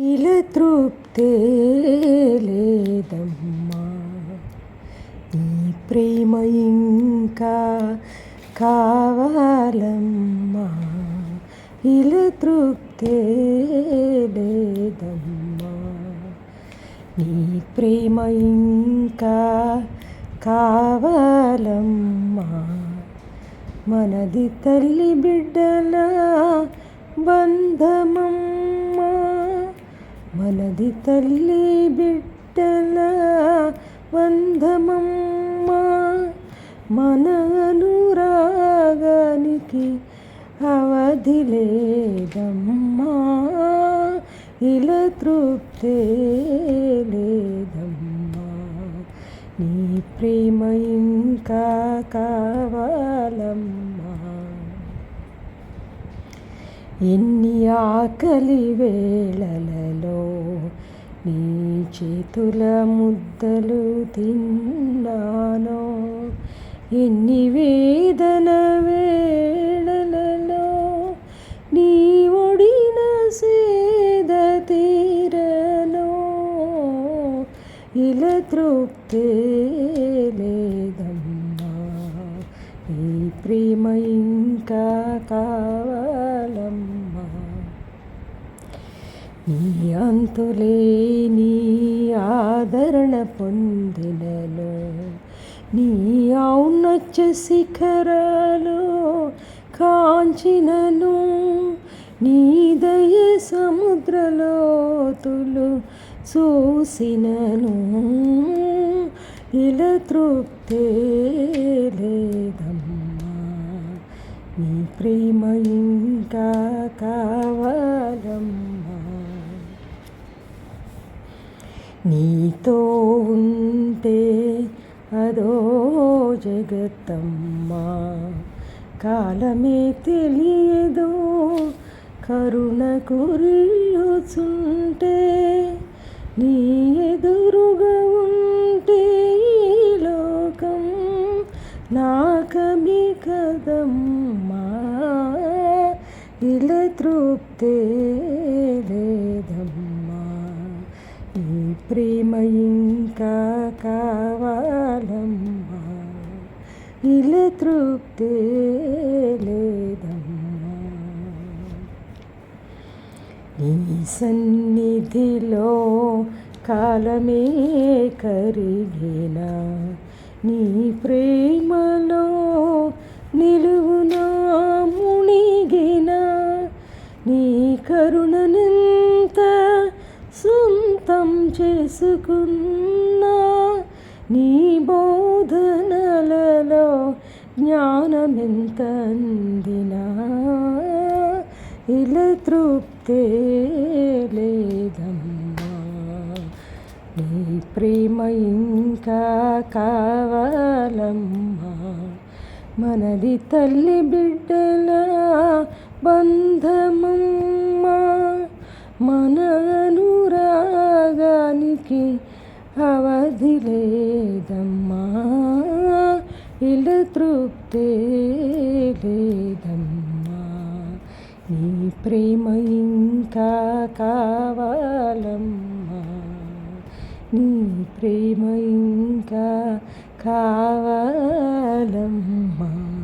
ఇల తృప్తే లేదమ్మా. ఈ ప్రేమ ఇంకా కావాలమ్మా. ఇల తృప్తే లేదమ్మా. నీ ప్రేమ ఇంకా కావాలమ్మా. మనది తల్లి బిడ్డల బంధమమ్మా మనది తల్లి బిడ్డల వందమమ్మ. మన అనురాగానికి అవధి లేదమ్మా. ఇలా తృప్తే లేదమ్మా. నీ ప్రేమ ఇంకా కావాలమ్మా. ఎన్ని ఆకలి వేళలలో నీ చేతుల ముద్దలు తిన్నానో. ఎన్ని వేదన వేళలలో నీ ఒడిన సేద తీరనో. ఇలా తృప్తే లేదమ్మ. ఈ ప్రేమ ఇంకా కావాలమ్మా నీ అంతులేని ఆదరణ పొందినను నీ ఔన్నత్య శిఖరాలు కాంచినను నీ దయ సముద్రలోతులు చూసినను. ఇలా తృప్తి లేదమ్మా. నీ ప్రేమ ఇంకా కావాలమ్మా. నీతో ఉంటే అదో జగత్తమ్మా. కాలమే తెలియదో కరుణ కురియుచుంటే నీ ఎదురుగా ఇలా తృప్తే లేదమ్మా ఈ ప్రేమ ఇంకా కావాలమ్మా. ఇల తృప్తే లేదమ్మా నీ సన్నిధిలో కాలమే కరిగిన. నీ ప్రేమలో నిలువునా కరుణనంత సొంతం చేసుకున్నా నీ బోధనలలో జ్ఞానమెంత అందినా ఇలా తృప్తే లేదమ్మా నీ ప్రేమ ఇంకా కావాలమ్మా మనది తల్లి బిడ్డల బంధమమ్మా తృప్తే లేదమ్మా నీ ప్రేమ ఇంకా కావాలమ్మా. నీ ప్రేమ ఇంకా కావాలమ్మా.